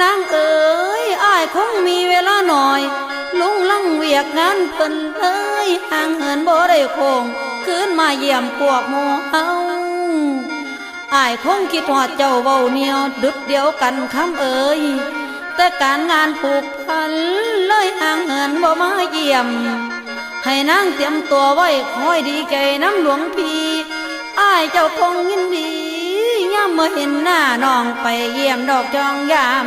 นางเอ๋ยอ้ายคงมีเวลาหน่อย ลุงลังเวียกงานเพิ่นเอ้ยห่างเหินบ่ได้คงคืนมาเยี่ยมพวกหมู่เฮาอ้ายคงคิดฮอดเจ้าเว้าเหนียวดุดเดียวกันคำเอ๋ยแต่การงานผูกพันเลยห่างเหินบ่มาเยี่ยม ให้นางเตรียมตัวไว้คอยดีใจน้ำหลวงพี่อ้ายเจ้าคงยินดีย่ามเมื่อเห็นหน้าน้องไปเยี่ยมดอกจองยาม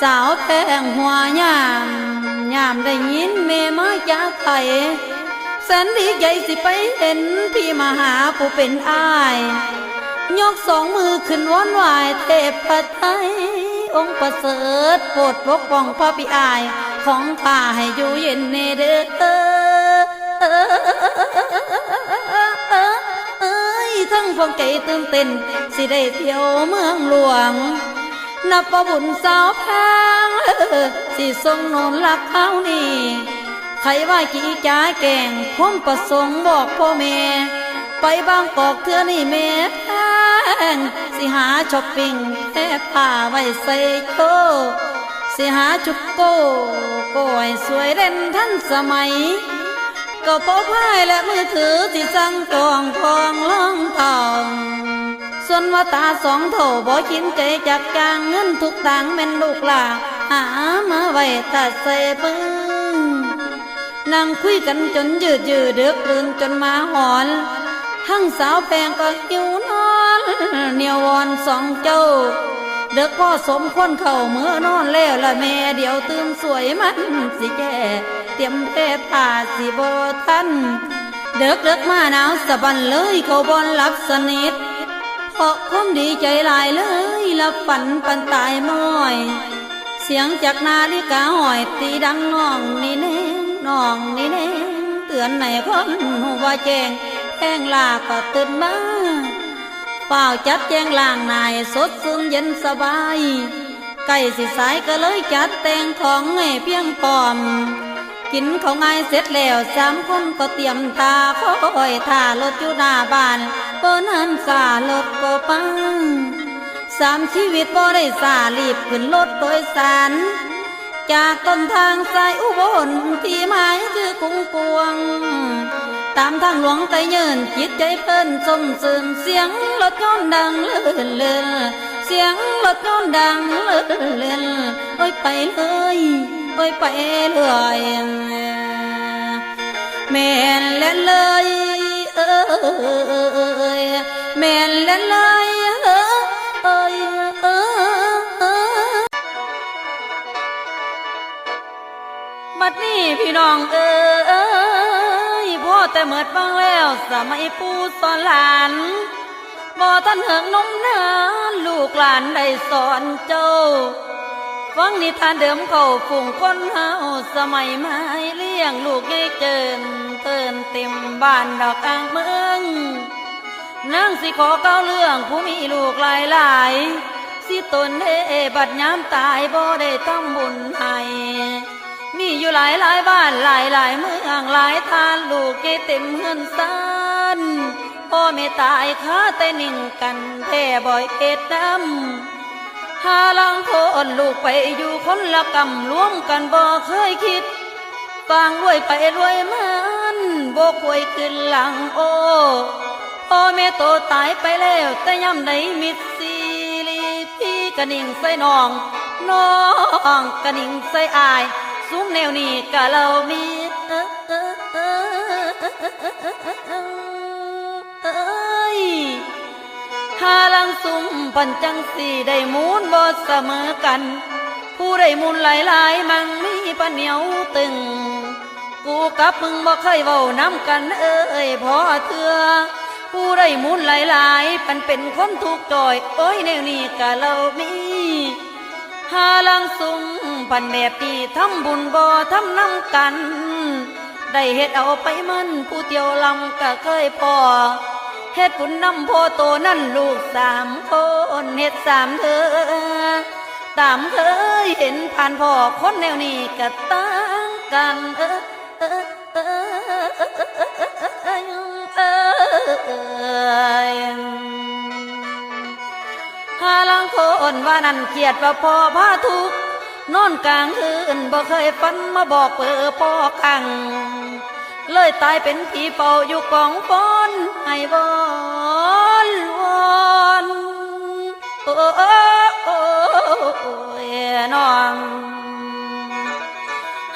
สาวแพงหัวยามยามได้ยินเมมาจากไทยแสนดีใจสิไปเห็นพี่มาหาผู้เป็นอ้าย ยกสองมือขึ้นวอนไหวายเทพไทยองค์ประเสริฐโปรดปกป้องพระพี่อาย ของข้าให้อยู่เย็นเนเด้อเอ้ยทั้งพวงใจตื่นเต้นสิได้เที่ยวเมืองหลวง นับประบุญสาวแพงสิทรงโนนรักเขานี่ใครว่ากี่จ้าแก่งผมประสงค์บอกพ่อแม่ไปบางกอกเทือนี่แม่แพงสิหาช้อปปิ้งแค่ผ้าไว้ใส่โตสิหาจุกโก้ก้อยสวยเด่นทันสมัยก็เป๋าพายและมือถือที่สั่งจองทองล่องทอง ส่วนว่าตาสองเท่าบ่ชินใจจากจางเงินทุกต่างแม่นลูกหลาหามาไว้ตัดใส่ปึ้งนั่งคุยกันจนยืดยืดเดือกลืนจนมาหอน ทั้งสาวแพงก็หิวนอนเหนียววอนสองเจ้า เด็กพ่อสมควรเข้าเมื่อนอนแล้วละแม่เดี๋ยวตื่นสวยมันสิแก่เตรียมแพร่ผ้าสิบทันเด็กเด็กมาหนาวสะบันเลยเขาบอนหลับสนิท เพราะความดีใจหลายเลยละฝันปันตายม้อย เสียงจากนาฬิกาหอยตีดังน้องนี่แน่น้องนี่แน่เตือนในคนหูว่าแจงแห้งลาก็ตื่นมาเปล่าจัดแจงล่างนายสดซึมเย็นสบายใกล้สิสายก็เลยจัดแต่งของให้เพียงพร้อม กินของง่ายเสร็จแล้วสามคนก็เตรียมตาคอยท่ารถอยู่หน้าบ้าน เปิ้นหันสารถก็ปังสามชีวิตบ่ได้สารีบขึ้นรถโดยสาร จากต้นทางสายอุบลที่หมายคือกรุงกวง ตามทางหลวงไตเยินจิตใจเพิ่นสมซึมเสียงรถยนต์ดังเลื่อนเลื่อนเสียงรถยนต์ดังเลื่อนเลื่อนโอ้ยไปเลยโอ้ยไปเลยแม่นเล่นเลย ยแม่นล่นเลยเอ้ยเอ้ยเอ้ยบัดนี้พี่น้องเอ้ยพ่อแต่เมิดฟังแล้วสมัยปู่สอนหลานบ่ท่านเหิงนมนานลูกหลานได้สอนเจ้าฟังนิทานเดิมเขาฝุ่งคนเฮาสมัยไม้เลี้ยงลูกยายเจิน ตินเต็มบ้านดอกอ่างเมืองนางสิขอเก้าเรื่องผู้มีลูกหลายหลายสิตนเอบัดยามตายบ่ได้ทำบุญให้มีอยู่หลายหลายบ้านหลายหลายเมืองหลายทานลูกเกเต็มเฮือนซานพ่อแม่ตายค้าแต่นิ่งกันแท่บ่อยเอ็ดน้ำหาลังคนลูกไปอยู่คนละกำรวมกันบ่เคยคิดฟังรวยไปรวยมัน บ่ควยขึ้นหลังโอพ่อแม่โตตายไปแล้วแต่ย่ำใดมิดซีรีพี่กะนิ่งใส่น้องน้องกะนิ่งใส่อายซุ้มแนวนี้กะเรามีเอ้ยหาลังซุ้มปันจังสีได้มูลบ่เสมอกัน ผู้ได้มูลหลายหลายๆมังมีปะเหนียวตึง กูกับมึงบ่เคยเว้าน้ำกันเอ้ยพอเถื่อผู้ได้มูลหลายหลายๆปันเป็นคนถูกข์จอย โอ้ยแนวนี้กะเรามีหาลังสุงพันแบบนี้ทำบุญบ่ทำน้ำกัน ได้เฮ็ดเอาไปมันผู้เตียวลำก็เคยพอเฮ็ดบุญนำพ่อโตนั่นลูกสามคนเฮ็ดสามเธอตามเคยเห็นผ่านพ่อคนแนวนี้ก็ต่างกันเออ เออเออเออเออหาลังคนว่านั่นเกียดว่าพ่อพาทุกนอนกลางคืนบ่เคยฝันมาบอกเปิอพ่อกัง เลยตายเป็นผีเป่าอยู่กองฟอนให้วอนวอนโอ้โอ้โอ้โอ้ยน้อง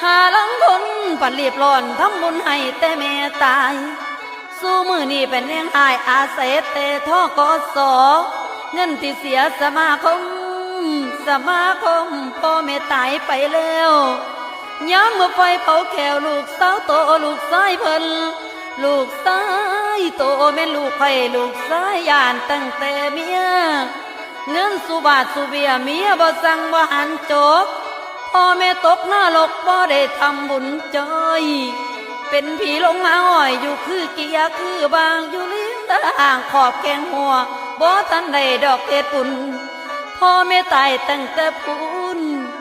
หาลังคน ปัดเรีบร้อนทำบุญให้แต่แม่ตายสู้มือนี่เป็นแยังอายอาเสแต่ท่อกอสอเงินที่เสียสมาคม สมาคมพ่อแม่ตายไปแล้วย้ำมาไฟเผาแขวลูกสาวโตลูกชายเพิ่นลูกชายโตแม่ลูกไผ่ลูกชายยานตั้งแต่เมียเงินสุบาทสุเบียเมียบ่สั่งบ่หันจบ พ่อแม่ตกหน้าหลกบ่ได้ทำบุญจอย เป็นผีลงมาอ้อยอยู่คือเกียร์คือบางอยู่ลิ้นตางขอบแกงหัวบ่ทันได้ดอกเกดปุ่นพ่อแม่ตายตั้งแต่ปุ่น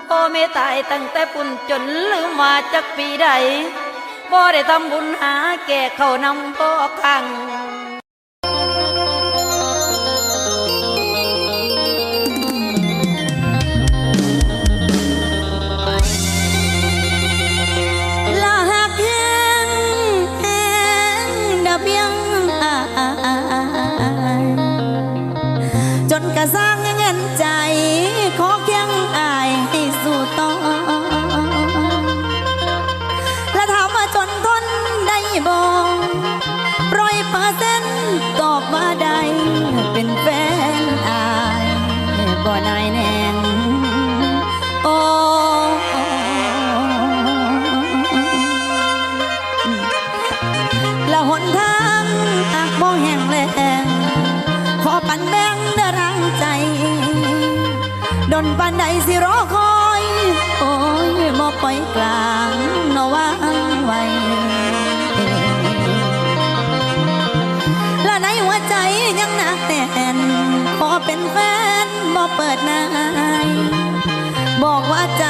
พ่อแม่ตายตั้งแต่ปุ่นจนลืมมาจากปีใดบ่ได้ทำบุญหาแก่เขานำพ่อคัง จนทนได้บ่ร้อยเปอร์เซ็นต์ตอบว่าได้เป็นแฟนอายบ่นายแนงโอ้ละหนทางหากบ่แห้งแลงขอปันแบงเดรังใจดนปันใดสิรอคอย โอ้ยบ่ปล่อยกลา เปิดนาย บอกว่าใจ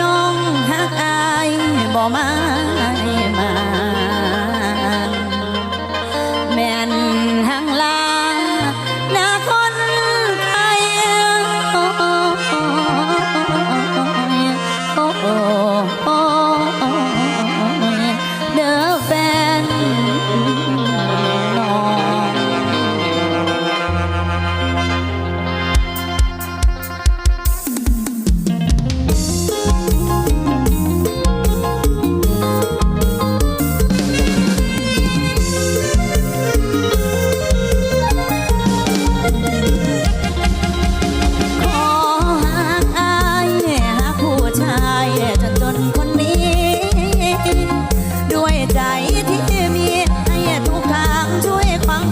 น้องหักอายบ่มามาแม่นหังลาหน้าคนไทยโอ้โอ้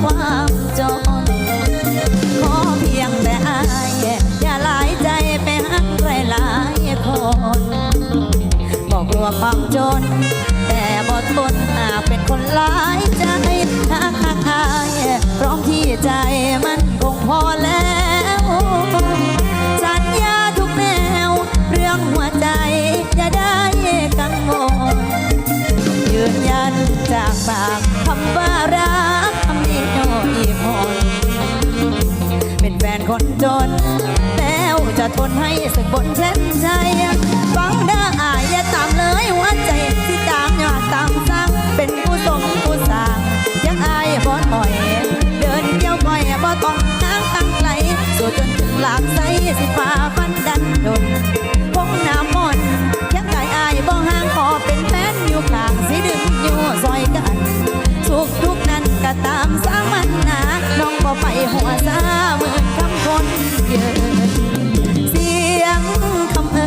ความจน ขอเพียงแต่อายอย่าหลายใจไปหักใครหลายคน บอกกลัวความจน จนแล้วจะทนให้สึกบนเช่นใจฟังเด้ออายอย่าตามเลยหัวใจที่ตามยอดตามสร้างเป็นผู้สมผู้สร้างยังอายบ่ถอย เดินเกี่ยวก่อยบ่ต้องห่างตั้งไกลสู้จนถึงหลักใสสิฟ้า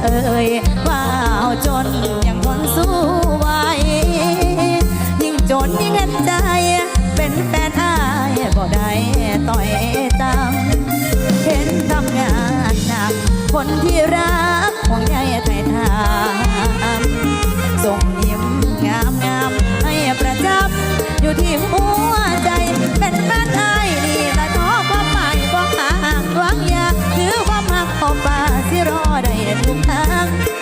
เอ่ยว้าจนยังทนสู้ไหวยิ่งจนยิ่งเห็นใจ เป็นแฟนอาบ่ได้ต่อยตามเห็นทำงานหนัก คนที่รักห่วงใยไท่ทามส่งยิ้มงามงามให้ประจับ อยู่ที่หัวใจเป็นบ้านไอ้นี่ละท้อความหมายบอกห่างหวังยากถือ ทุกทาง